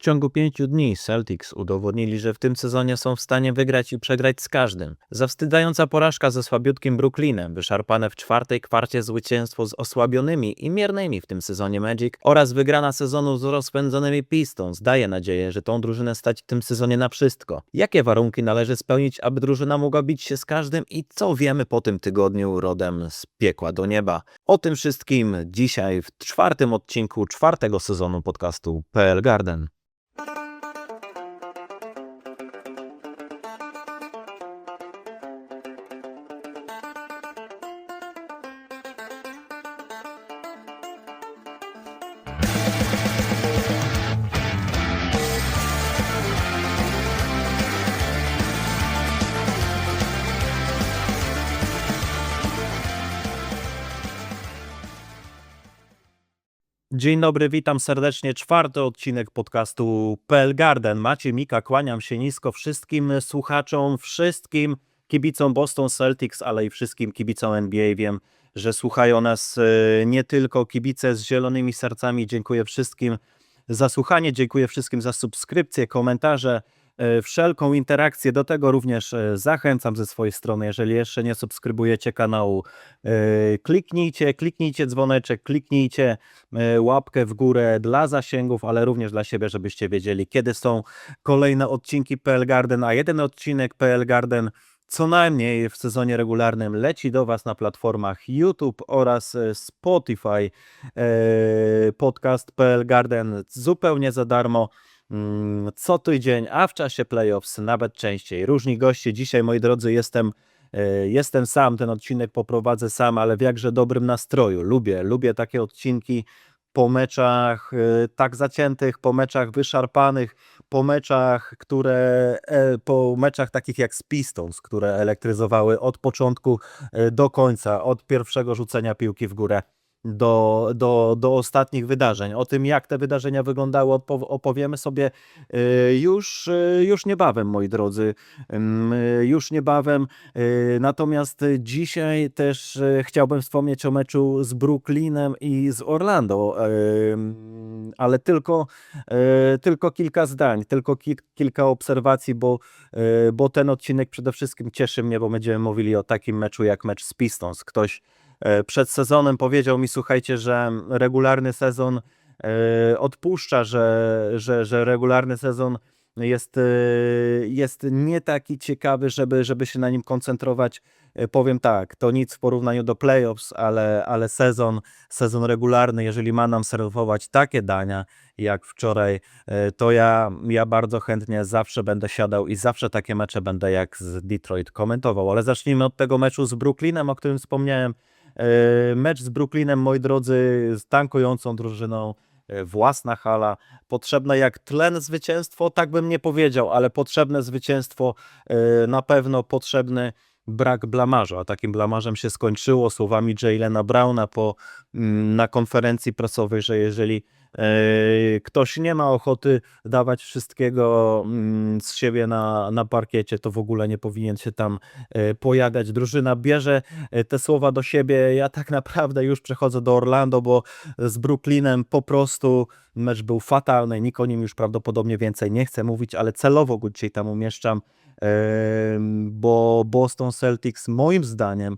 ciągu pięciu dni Celtics udowodnili, że w tym sezonie są w stanie wygrać i przegrać z każdym. Zawstydzająca porażka ze słabiutkim Brooklynem, wyszarpane w czwartej kwarcie zwycięstwo z osłabionymi i miernymi w tym sezonie Magic oraz wygrana sezonu z rozpędzonymi Pistons daje nadzieję, że tą drużynę stać w tym sezonie na wszystko. Jakie warunki należy spełnić, aby drużyna mogła bić się z każdym i co wiemy po tym tygodniu rodem z piekła do nieba? O tym wszystkim dzisiaj w czwartym odcinku czwartego sezonu podcastu PL Garden. Dzień dobry, witam serdecznie. Czwarty odcinek podcastu PL Garden. Macie Mika, kłaniam się nisko wszystkim słuchaczom, wszystkim kibicom Boston Celtics, ale i wszystkim kibicom NBA. Wiem, że słuchają nas e, nie tylko kibice z zielonymi sercami. Dziękuję wszystkim za słuchanie, dziękuję wszystkim za subskrypcje, komentarze, wszelką interakcję. Do tego również e, zachęcam ze swojej strony. Jeżeli jeszcze nie subskrybujecie kanału, e, kliknijcie, kliknijcie dzwoneczek, kliknijcie e, łapkę w górę dla zasięgów, ale również dla siebie, żebyście wiedzieli, kiedy są kolejne odcinki PL Garden, a jeden odcinek PL Garden co najmniej w sezonie regularnym leci do Was na platformach YouTube oraz e, Spotify. E, Podcast PL Garden zupełnie za darmo. Mm, Co tydzień, a w czasie playoffs nawet częściej. Różni goście. Dzisiaj, moi drodzy, jestem, e, jestem sam. Ten odcinek poprowadzę sam, ale w jakże dobrym nastroju. Lubię, lubię takie odcinki po meczach e, tak zaciętych, po meczach wyszarpanych, po meczach, które e, po meczach takich jak z Pistons, które elektryzowały od początku do końca, od pierwszego rzucenia piłki w górę do, do, do ostatnich wydarzeń. O tym, jak te wydarzenia wyglądały, opowiemy sobie e, już, e, już niebawem, moi drodzy. E, Już niebawem. Natomiast dzisiaj też chciałbym wspomnieć o meczu z Brooklynem i z Orlando, ale tylko, tylko kilka zdań, tylko kil, kilka obserwacji, bo, bo ten odcinek przede wszystkim cieszy mnie, bo będziemy mówili o takim meczu jak mecz z Pistons. Ktoś przed sezonem powiedział mi, słuchajcie, że regularny sezon e, odpuszcza, że, że, że regularny sezon jest, e, jest nie taki ciekawy, żeby, żeby się na nim koncentrować. E, Powiem tak, to nic w porównaniu do playoffs, ale, ale sezon, sezon regularny, jeżeli ma nam serwować takie dania jak wczoraj, e, to ja, ja bardzo chętnie zawsze będę siadał i zawsze takie mecze będę jak z Detroit komentował. Ale zacznijmy od tego meczu z Brooklynem, o którym wspomniałem. E, Mecz z Brooklynem, moi drodzy, z tankującą drużyną, e, własna hala, potrzebne jak tlen zwycięstwo, tak bym nie powiedział, ale potrzebne zwycięstwo, e, na pewno potrzebny brak blamażu, a takim blamażem się skończyło słowami Jalena Browna po, mm, na konferencji prasowej, że jeżeli ktoś nie ma ochoty dawać wszystkiego mm, z siebie na, na parkiecie, to w ogóle nie powinien się tam e, pojawiać. Drużyna bierze e, te słowa do siebie. Ja tak naprawdę już przechodzę do Orlando, bo z Brooklynem po prostu mecz był fatalny. Nikt o nim już prawdopodobnie więcej nie chce mówić, ale celowo go dzisiaj tam umieszczam, bo Boston Celtics moim zdaniem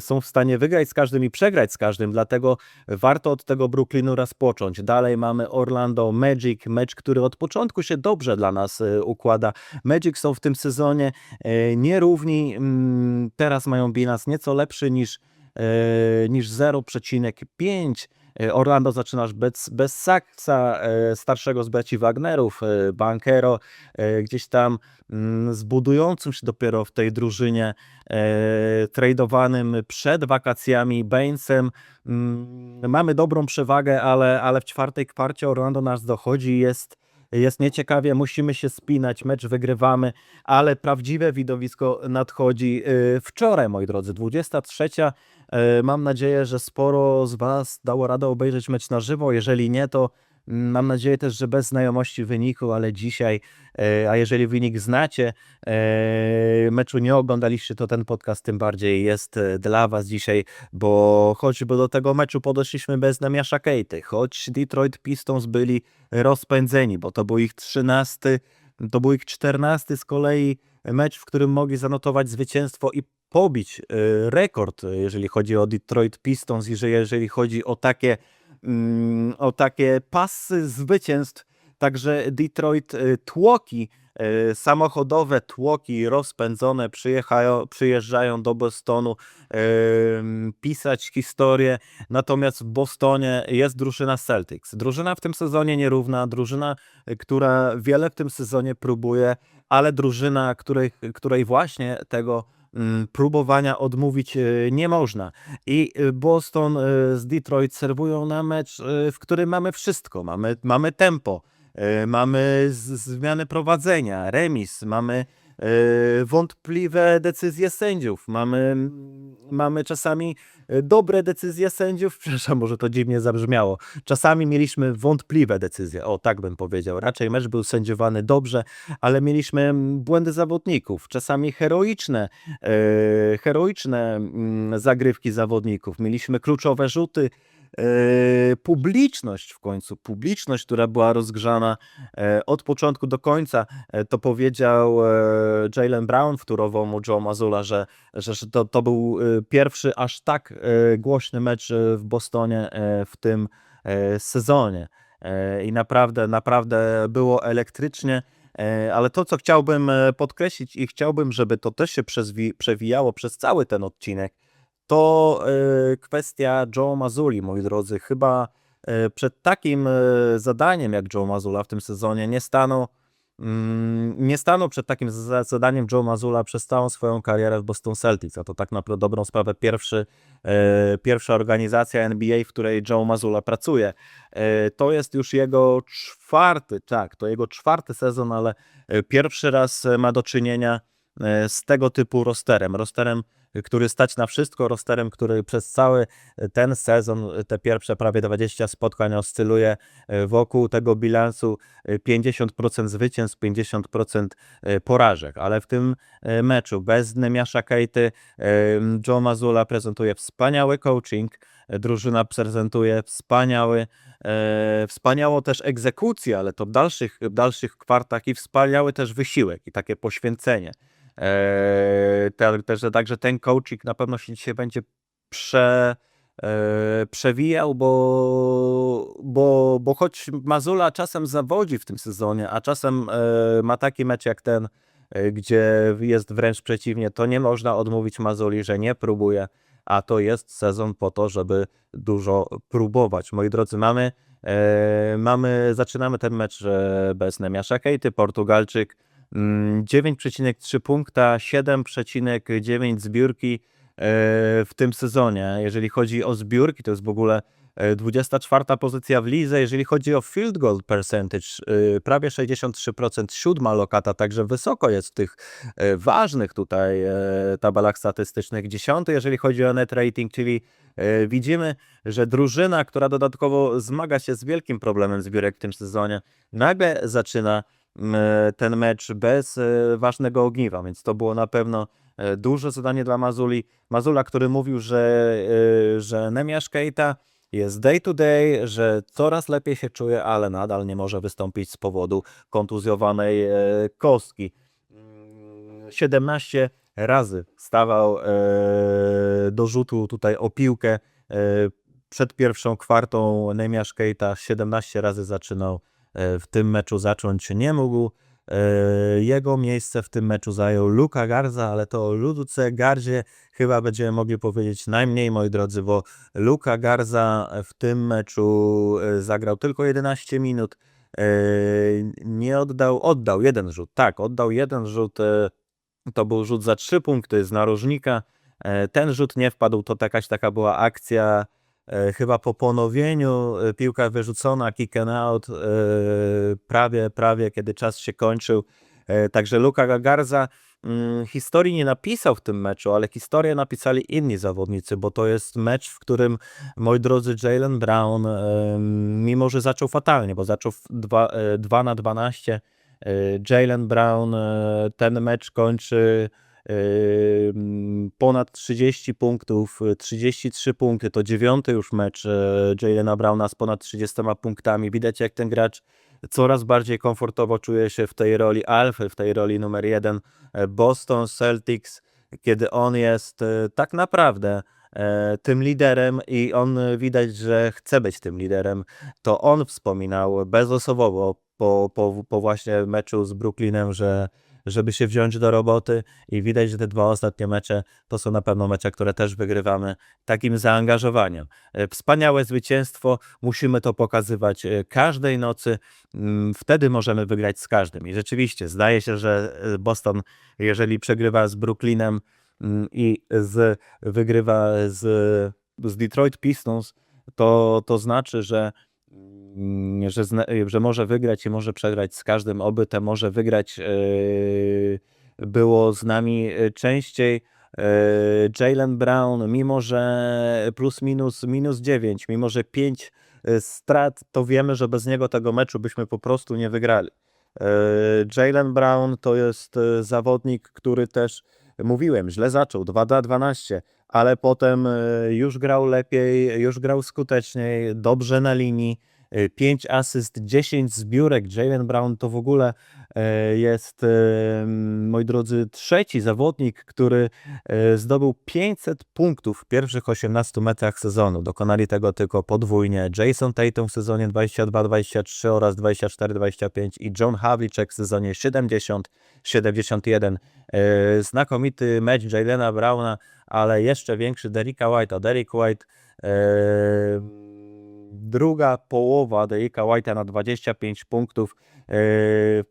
są w stanie wygrać z każdym i przegrać z każdym, dlatego warto od tego Brooklynu rozpocząć. Dalej mamy Orlando Magic, mecz, który od początku się dobrze dla nas e, układa. Magic są w tym sezonie e, nierówni, mm, teraz mają bilans nieco lepszy niż, e, niż 0,5. E, Orlando zaczynasz bez, bez Saksa, e, starszego z braci Wagnerów, e, Bankero, gdzieś tam mm, zbudującym się dopiero w tej drużynie, tradowanym przed wakacjami Bainesem. Mm, Mamy dobrą przewagę, ale, ale w czwartej kwarcie Orlando nas dochodzi jest, jest nieciekawie, musimy się spinać, mecz wygrywamy, ale prawdziwe widowisko nadchodzi e, wczoraj, moi drodzy, 23. E, Mam nadzieję, że sporo z Was dało radę obejrzeć mecz na żywo. Jeżeli nie, to Mam nadzieję też, że bez znajomości wyniku, ale dzisiaj, e, a jeżeli wynik znacie, e, meczu nie oglądaliście, to ten podcast tym bardziej jest e, dla Was dzisiaj, bo choćby do tego meczu podeszliśmy bez Namiasza Kejty, choć Detroit Pistons byli rozpędzeni, bo to był ich 13, to był ich 14 z kolei mecz, w którym mogli zanotować zwycięstwo i pobić rekord, jeżeli chodzi o Detroit Pistons i że jeżeli chodzi o takie, o takie pasy zwycięstw, także Detroit e, tłoki, e, samochodowe tłoki rozpędzone przyjeżdżają do Bostonu em, pisać historię, natomiast w Bostonie jest drużyna Celtics. Drużyna w tym sezonie nierówna, drużyna, e, która wiele w tym sezonie próbuje, ale drużyna, której, której właśnie tego mm, próbowania odmówić e, nie można. I e, Boston z Detroit serwują na mecz, w którym mamy wszystko. Mamy, mamy tempo, mamy z- zmiany prowadzenia, remis, mamy wątpliwe decyzje sędziów, mamy, mamy czasami e, dobre decyzje sędziów, przepraszam, może to dziwnie zabrzmiało, czasami mieliśmy wątpliwe decyzje, o tak bym powiedział, raczej mecz był sędziowany dobrze, ale mieliśmy mm, błędy zawodników, czasami heroiczne, e, heroiczne mm, zagrywki zawodników, mieliśmy kluczowe rzuty, e, publiczność w końcu, publiczność, która była rozgrzana e, od początku do końca, e, to powiedział e, Jalen Brown wtórowomu Joe Mazula, że, że, to, to był pierwszy aż tak głośny mecz w Bostonie w tym sezonie. I naprawdę, naprawdę było elektrycznie. Ale to, co chciałbym podkreślić i chciałbym, żeby to też się przewijało przez cały ten odcinek, to e, kwestia Joe Mazuli, moi drodzy. Chyba e, przed takim e, zadaniem jak Joe Mazula w tym sezonie nie stanął, mm, nie stanął przed takim za- zadaniem Joe Mazula przez całą swoją karierę w Boston Celtics, a to tak na pr- dobrą sprawę pierwszy, pierwsza organizacja NBA, w której Joe Mazula pracuje. To jest już jego czwarty, tak, to jego czwarty sezon, ale pierwszy raz ma do czynienia z tego typu rosterem. Rosterem, który stać na wszystko, rosterem, który przez cały e, ten sezon, e, te pierwsze prawie 20 spotkań oscyluje e, wokół tego bilansu e, 50% zwycięstw, 50% e, porażek, ale w tym meczu bez Nemiasza Kejty Joe Mazula prezentuje wspaniały coaching, drużyna prezentuje wspaniały, e, wspaniałą też egzekucję, ale to w dalszych, w dalszych kwartach i wspaniały też wysiłek i takie poświęcenie. E, te- Także, także ten coaching na pewno się dzisiaj będzie prze, e, przewijał, bo, bo, bo choć Mazula czasem zawodzi w tym sezonie, a czasem e, ma taki mecz jak ten, gdzie jest wręcz przeciwnie, to nie można odmówić Mazuli, że nie próbuje, a to jest sezon po to, żeby dużo próbować. Moi drodzy, mamy, mamy zaczynamy ten mecz bez Nemiasza Kejty, Portugalczyk 9,3 punkta, 7,9 zbiórki e, w tym sezonie. Jeżeli chodzi o zbiórki, to jest w ogóle e, 24 pozycja w lidze. Jeżeli chodzi o field goal percentage, e, prawie 63%, siódma lokata, także wysoko jest w tych e, ważnych tutaj e, tabelach statystycznych. Dziesiąty, jeżeli chodzi o net rating, czyli e, widzimy, że drużyna, która dodatkowo zmaga się z wielkim problemem zbiórek w tym sezonie, nagle zaczyna e, ten mecz bez e, ważnego ogniwa, więc to było na pewno e, duże zadanie dla Mazuli. Mazula, który mówił, że, e, że Nemiasz Keita jest day to day, że coraz lepiej się czuje, ale nadal nie może wystąpić z powodu kontuzjowanej kostki. Mm, 17 razy stawał do rzutu tutaj o piłkę przed pierwszą kwartą Nemiasz Keita 17 razy zaczynał w tym meczu zacząć nie mógł. E, Jego miejsce w tym meczu zajął Luka Garza, ale to o Luduce Garzie chyba będziemy mogli powiedzieć najmniej, moi drodzy, bo Luka Garza w tym meczu e, zagrał tylko 11 minut. E, Nie oddał, oddał jeden rzut. Tak, oddał jeden rzut. e, To był rzut za 3 punkty z narożnika. E, Ten rzut nie wpadł, to jakaś taka była akcja e, chyba po ponowieniu, e, piłka wyrzucona, kick and out, e, prawie, prawie kiedy czas się kończył. E, Także Luka Garza mm, historii nie napisał w tym meczu, ale historię napisali inni zawodnicy, bo to jest mecz, w którym, moi drodzy, Jalen Brown, mimo że zaczął fatalnie, bo zaczął w dwa, e, 2 na 12, e, Jalen Brown e, ten mecz kończy ponad 30 punktów, y, 33 punkty, to dziewiąty już mecz e, Jalena Browna z ponad 30 punktami. Widać jak ten gracz coraz bardziej komfortowo czuje się w tej roli alfy, w tej roli numer jeden e, Boston Celtics, kiedy on jest e, tak naprawdę e, tym liderem i on widać, że chce być tym liderem. To on wspominał bezosobowo po, po, po właśnie meczu z Brooklynem, że żeby się wziąć do roboty i widać, że te dwa ostatnie mecze to są na pewno mecze, które też wygrywamy takim zaangażowaniem. E, Wspaniałe zwycięstwo, musimy to pokazywać e, każdej nocy, Mm, wtedy możemy wygrać z każdym. I rzeczywiście zdaje się, że e, Boston, jeżeli przegrywa z Brooklynem mm, i z, wygrywa z, z Detroit Pistons, to, to znaczy, że że, zna, że może wygrać i może przegrać z każdym, oby te może wygrać yy, było z nami e, częściej. Jalen Brown, mimo że plus minus minus 9, mimo że 5 strat, to wiemy, że bez niego tego meczu byśmy po prostu nie wygrali. Jalen Brown to jest zawodnik, który też, mówiłem, źle zaczął, 2-12, ale potem e, już grał lepiej, już grał skuteczniej, dobrze na linii. 5 asyst, 10 zbiórek. Jalen Brown to w ogóle e, jest, e, moi drodzy, trzeci zawodnik, który zdobył 500 punktów w pierwszych 18 meczach sezonu. Dokonali tego tylko podwójnie Jason Tatum w sezonie 22-23 oraz 24-25 i John Havlicek w sezonie 70-71. Znakomity mecz Jalena Browna, ale jeszcze większy Derricka White'a. Derrick White druga połowa Derricka White'a na 25 punktów, e,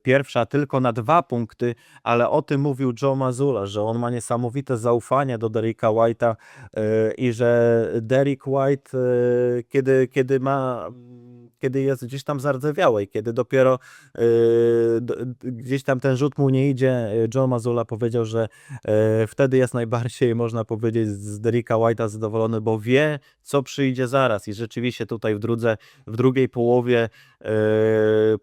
pierwsza tylko na dwa punkty, ale o tym mówił Joe Mazzulla, że on ma niesamowite zaufanie do Derricka White'a e, i że Derrick White, e, kiedy, kiedy ma kiedy jest gdzieś tam zardzewiały i kiedy dopiero d- gdzieś tam ten rzut mu nie idzie, Joe Mazzulla powiedział, że yy, wtedy jest najbardziej, można powiedzieć, z Derricka White'a zadowolony, bo wie, co przyjdzie zaraz. I rzeczywiście tutaj w, drudze, w drugiej połowie yy,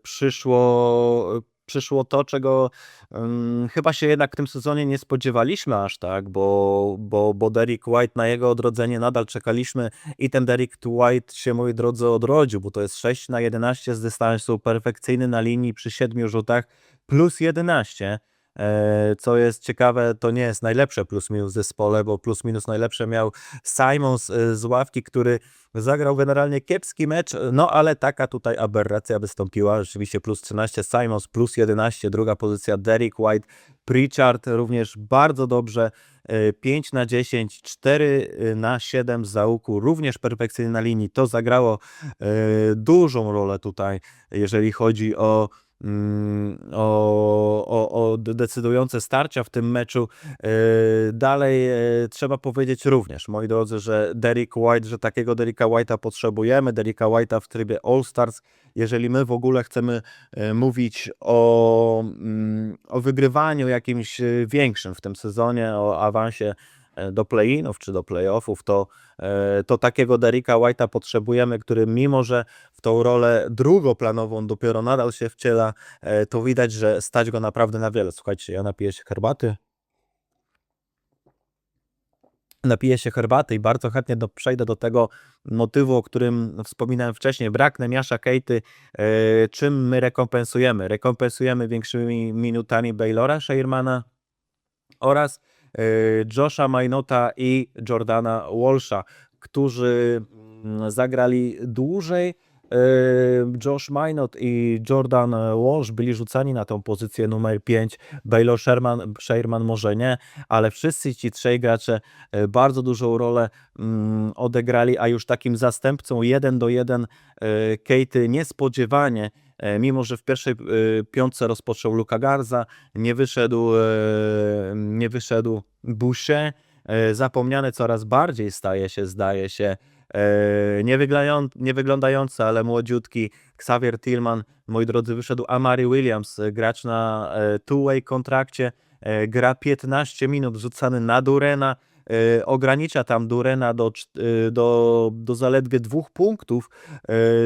przyszło przyszło to, czego ym, chyba się jednak w tym sezonie nie spodziewaliśmy aż tak, bo, bo, bo Derrick White na jego odrodzenie nadal czekaliśmy i ten Derrick White się, moi drodzy, odrodził, bo to jest 6 na 11 z dystansu, perfekcyjny na linii przy 7 rzutach, plus 11. E, Co jest ciekawe, to nie jest najlepsze plus minus w zespole, bo plus minus najlepsze miał Simons e, z ławki, który zagrał generalnie kiepski mecz, no ale taka tutaj aberracja wystąpiła. Rzeczywiście plus 13 Simons, plus 11, druga pozycja Derrick White, Pritchard również bardzo dobrze. e, 5 na 10, 4 na 7 z załuku, również perfekcyjnie na linii. To zagrało e, dużą rolę tutaj, jeżeli chodzi o o, o, o de- decydujące starcia w tym meczu. Yy, Dalej e, trzeba powiedzieć również, moi drodzy, że Derrick White, że takiego Derricka White'a potrzebujemy, Derricka White'a w trybie All-Stars, jeżeli my w ogóle chcemy e, mówić o, mm, o wygrywaniu jakimś e, większym w tym sezonie, o awansie e, do play-inów czy do playoffów, to, e, to takiego Derricka White'a potrzebujemy, który mimo, że w tą rolę drugoplanową dopiero nadal się wciela, e, to widać, że stać go naprawdę na wiele. Słuchajcie, ja napiję się herbaty. Napiję się herbaty i bardzo chętnie do, przejdę do tego motywu, o którym wspominałem wcześniej. Brak Nemiasza Kejty. E, czym my rekompensujemy? Rekompensujemy większymi minutami Baylora Shermana oraz Josha Minota i Jordana Walsha, którzy mm, zagrali dłużej. E, Josh Minot i Jordan Walsh byli rzucani na tą pozycję numer 5. Baylor Sherman, Sherman może nie, ale wszyscy ci trzej gracze e, bardzo dużą rolę mm, odegrali, a już takim zastępcą 1 do 1 e, Katy niespodziewanie mimo że w pierwszej piątce rozpoczął Luka Garza, nie wyszedł, nie wyszedł Boucher, e, zapomniany coraz bardziej staje się, zdaje się, e, nie, wyglądają, nie wyglądający, ale młodziutki Xavier Tillman, moi drodzy, wyszedł Amari Williams, e, gracz na e, two-way kontrakcie, gra 15 minut, rzucany na Durena, ogranicza tam Durena do, do, do zaledwie dwóch punktów.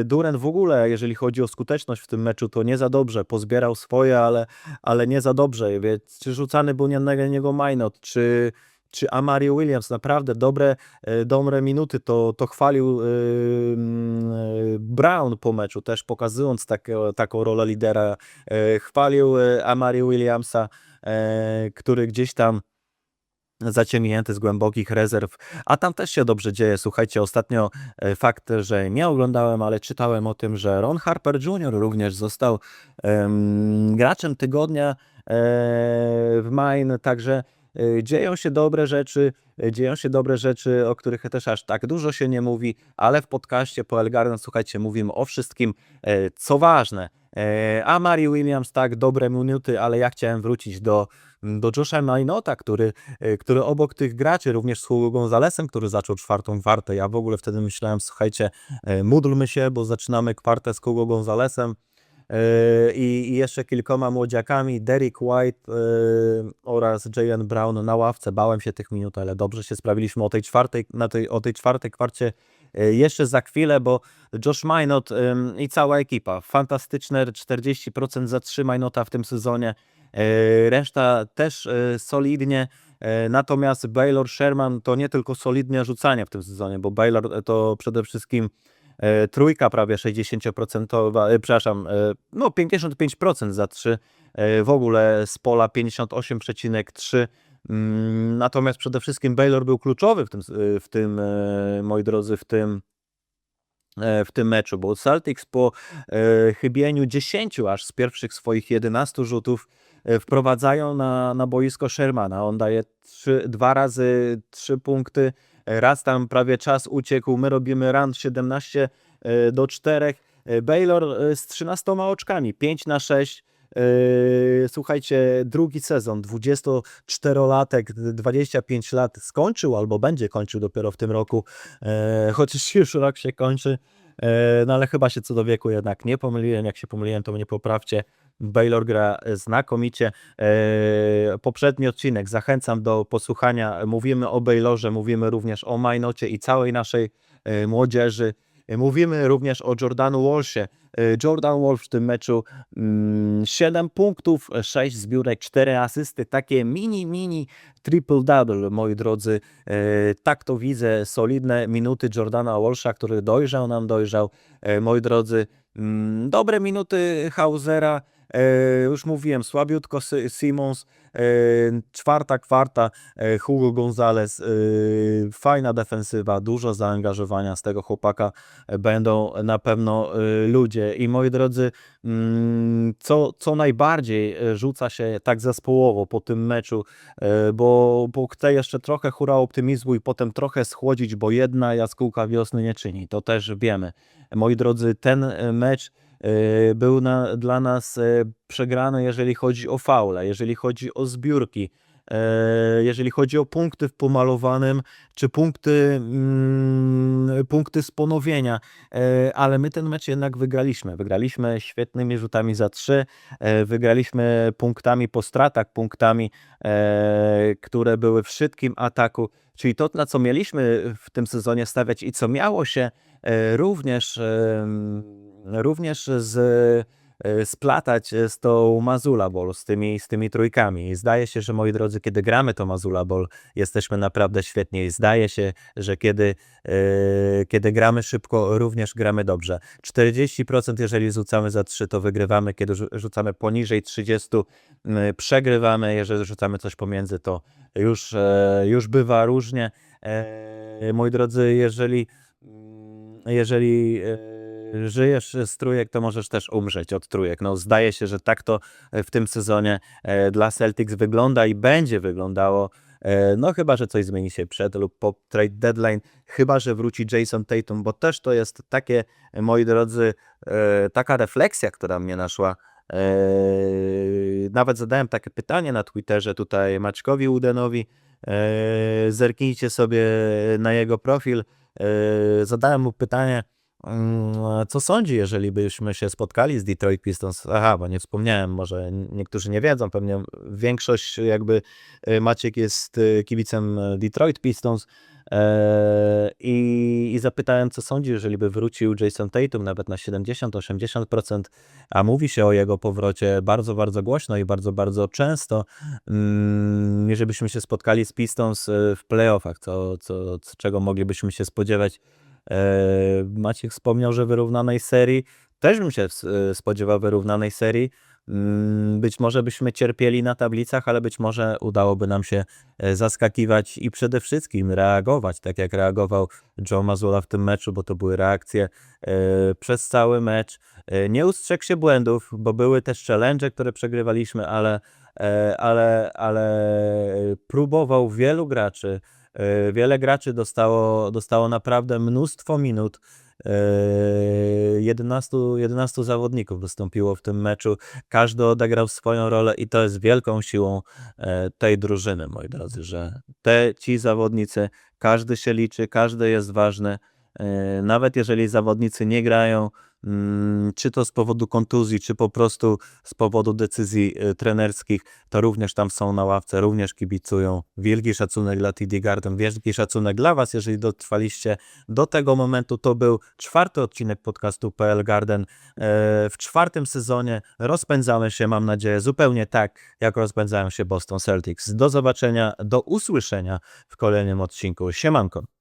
Duren w ogóle, jeżeli chodzi o skuteczność w tym meczu, to nie za dobrze, pozbierał swoje, ale, ale nie za dobrze, więc czy rzucany był nie na niego Minot, czy, czy Amari Williams, naprawdę dobre, e, dobre minuty, to, to chwalił e, e, Brown po meczu, też pokazując taką rolę lidera, chwalił e, Amari Williamsa, który gdzieś tam zaciągnięty z głębokich rezerw, a tam też się dobrze dzieje. Słuchajcie, ostatnio fakt, że nie oglądałem, ale czytałem o tym, że Ron Harper Jr. również został em, graczem tygodnia w Maine, także dzieją się dobre rzeczy, e, dzieją się dobre rzeczy, o których też aż tak dużo się nie mówi, ale w podcaście po Elgarden, słuchajcie, mówimy o wszystkim, e, co ważne. E, A Mary Williams, tak, dobre minuty, ale ja chciałem wrócić do, do Josha Minota, który, e, który obok tych graczy, również z Hugo Gonzalesem, który zaczął czwartą kwartę, ja w ogóle wtedy myślałem, słuchajcie, e, módlmy się, bo zaczynamy kwartę z Hugo Gonzalesem, Yy, i, i jeszcze kilkoma młodziakami, Derek White yy, oraz Jalen Brown na ławce. Bałem się tych minut, ale dobrze się sprawiliśmy o tej czwartej, na tej, o tej czwartej kwarcie yy, jeszcze za chwilę, bo Josh Minot i cała ekipa, fantastyczne 40% za 3 Minota w tym sezonie, reszta też solidnie. Natomiast Baylor Sherman to nie tylko solidnie rzucanie w tym sezonie, bo Baylor e, to przede wszystkim e, trójka prawie 60%, e, przepraszam, e, no 55% za 3, e, w ogóle z pola 58,3. Mm, Natomiast przede wszystkim Baylor był kluczowy w tym, e, w tym e, moi drodzy, w tym e, w tym meczu, bo Celtics po e, chybieniu 10 aż z pierwszych swoich 11 rzutów e, wprowadzają na, na boisko Shermana. On daje trzy, dwa razy 3 punkty, e, raz tam prawie czas uciekł, my robimy run 17 e, do 4. E, Baylor e, z 13 oczkami, 5 na 6. E, Słuchajcie, drugi sezon, 24-latek, 25 lat skończył albo będzie kończył dopiero w tym roku, chociaż już rok się kończy. No ale chyba się co do wieku jednak nie pomyliłem. Jak się pomyliłem, to mnie poprawcie. Baylor gra znakomicie. E, Poprzedni odcinek zachęcam do posłuchania. Mówimy o Baylorze, mówimy również o Majnocie i całej naszej e, młodzieży. Mówimy również o Jordanu Walshie. E, Jordan Walsh w tym meczu mm, 7 punktów, 6 zbiórek, 4 asysty. Takie mini, mini triple-double, moi drodzy. E, Tak to widzę. Solidne minuty Jordana Walsha, który dojrzał nam, dojrzał. Moi drodzy, mm, dobre minuty Hausera. E, Już mówiłem, słabiutko Simons. E, Czwarta kwarta e, Hugo Gonzalez. e, Fajna defensywa, dużo zaangażowania z tego chłopaka. e, Będą na pewno e, ludzie. I moi drodzy, mm, co, co najbardziej e, rzuca się tak zespołowo po tym meczu, e, bo, bo chcę jeszcze trochę hura optymizmu i potem trochę schłodzić, bo jedna jaskółka wiosny nie czyni. To też wiemy. Moi drodzy, ten e, mecz był na, dla nas e, przegrany, jeżeli chodzi o faule, jeżeli chodzi o zbiórki, e, jeżeli chodzi o punkty w pomalowanym, czy punkty, mm, punkty z ponowienia, e, ale my ten mecz jednak wygraliśmy. Wygraliśmy świetnymi rzutami za trzy, e, wygraliśmy punktami po stratach, punktami, e, które były w szybkim ataku, czyli to, na co mieliśmy w tym sezonie stawiać i co miało się e, również, również z, e, splatać z tą Mazula Ball, z tymi, z tymi trójkami. I zdaje się, że moi drodzy, kiedy gramy to Mazula Ball, jesteśmy naprawdę świetnie i zdaje się, że kiedy, e, kiedy gramy szybko, również gramy dobrze. 40% jeżeli rzucamy za 3, to wygrywamy, kiedy rzu- rzucamy poniżej 30, m, przegrywamy, jeżeli rzucamy coś pomiędzy, to już, e, już bywa różnie. E, Moi drodzy, jeżeli, jeżeli e, żyjesz z trójek, to możesz też umrzeć od trójek. No, zdaje się, że tak to e, w tym sezonie e, dla Celtics wygląda i będzie wyglądało. E, No chyba, że coś zmieni się przed lub po trade deadline, chyba, że wróci Jason Tatum, bo też to jest takie, moi drodzy, taka refleksja, która mnie naszła. Nawet zadałem takie pytanie na Twitterze tutaj Maćkowi Udenowi. Zerknijcie sobie na jego profil. zadałem mu pytanie, co sądzi, jeżeli byśmy się spotkali z Detroit Pistons? Aha, bo nie wspomniałem, może niektórzy nie wiedzą, pewnie większość jakby e, Maciek jest e, kibicem e, Detroit Pistons i, i zapytałem, co sądzi, jeżeli by wrócił Jason Tatum nawet na 70-80%, a mówi się o jego powrocie bardzo, bardzo głośno i bardzo, bardzo często, mm, jeżeli byśmy się spotkali z Pistons w playoffach, co, co, czego moglibyśmy się spodziewać. E, Maciek wspomniał, że wyrównanej serii, też bym się e, spodziewał wyrównanej serii. Mm, Być może byśmy cierpieli na tablicach, ale być może udałoby nam się e, zaskakiwać i przede wszystkim reagować, tak jak reagował Joe Mazzola w tym meczu, bo to były reakcje przez cały mecz. Nie ustrzegł się błędów, bo były też challenge, które przegrywaliśmy, ale, ale, ale próbował wielu graczy. E, Wiele graczy dostało, dostało naprawdę mnóstwo minut. E, 11, 11 zawodników wystąpiło w tym meczu. Każdy odegrał swoją rolę i to jest wielką siłą e, tej drużyny, moi drodzy, że te ci zawodnicy, każdy się liczy, każdy jest ważny. Nawet jeżeli zawodnicy nie grają, czy to z powodu kontuzji, czy po prostu z powodu decyzji e, trenerskich, to również tam są na ławce, również kibicują. Wielki szacunek dla TD Garden, wielki szacunek dla Was, jeżeli dotrwaliście do tego momentu. To był czwarty odcinek podcastu PL Garden. E, W czwartym sezonie rozpędzamy się, mam nadzieję, zupełnie tak, jak rozpędzają się Boston Celtics. Do zobaczenia, do usłyszenia w kolejnym odcinku. Siemanko.